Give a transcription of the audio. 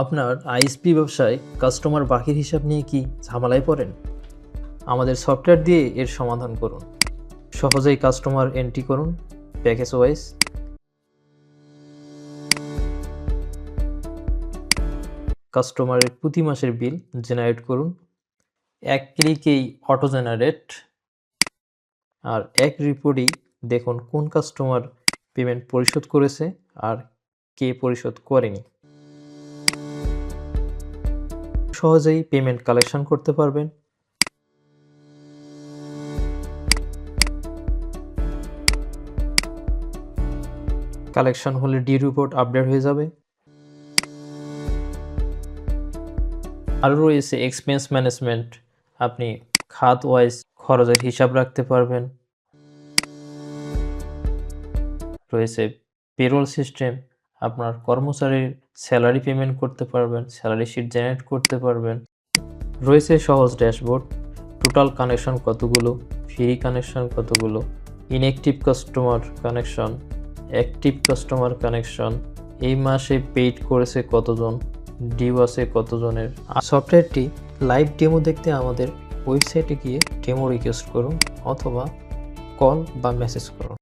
আপনার আইএসপি ব্যবসায় কাস্টমার বাকির হিসাব নিয়ে কি ঝামেলায় পড়েন? আমাদের সফটওয়্যার দিয়ে এর সমাধান করুন। সহজেই কাস্টমার এন্ট্রি করুন প্যাকেজ ওয়াইজ কাস্টমারের প্রতি মাসের বিল জেনারেট করুন। এক ক্লিকেই অটো জেনারেট আর এক রিপোর্টেই দেখুন কোন কাস্টমার পেমেন্ট পরিশোধ করেছে আর কে পরিশোধ করেনি। সহজেই পেমেন্ট কালেকশন করতে পারবেন। কালেকশন হলে ডি রিপোর্ট আপডেট হয়ে যাবে। আরও রয়েছে এক্সপেন্স ম্যানেজমেন্ট আপনি খাত ওয়াইজ খরচের হিসাব রাখতে পারবেন। রয়েছে পেরোল সিস্টেম আপনার কর্মচারীর স্যালারি পেমেন্ট করতে পারবেন স্যালারি শিট জেনারেট করতে পারবেন। রয়েছে সহজ ড্যাশবোর্ড টোটাল কানেকশন কতগুলো ফ্রি কানেকশন কতগুলো inactive customer connection active customer connection এই মাসে পেইড করেছে কতজন ডিউ আছে কতজনের। সফটওয়্যারটি লাইভ ডেমো দেখতে আমাদের ওয়েবসাইটে গিয়ে ডেমো রিকোয়েস্ট করুন অথবা কল বা মেসেজ করুন।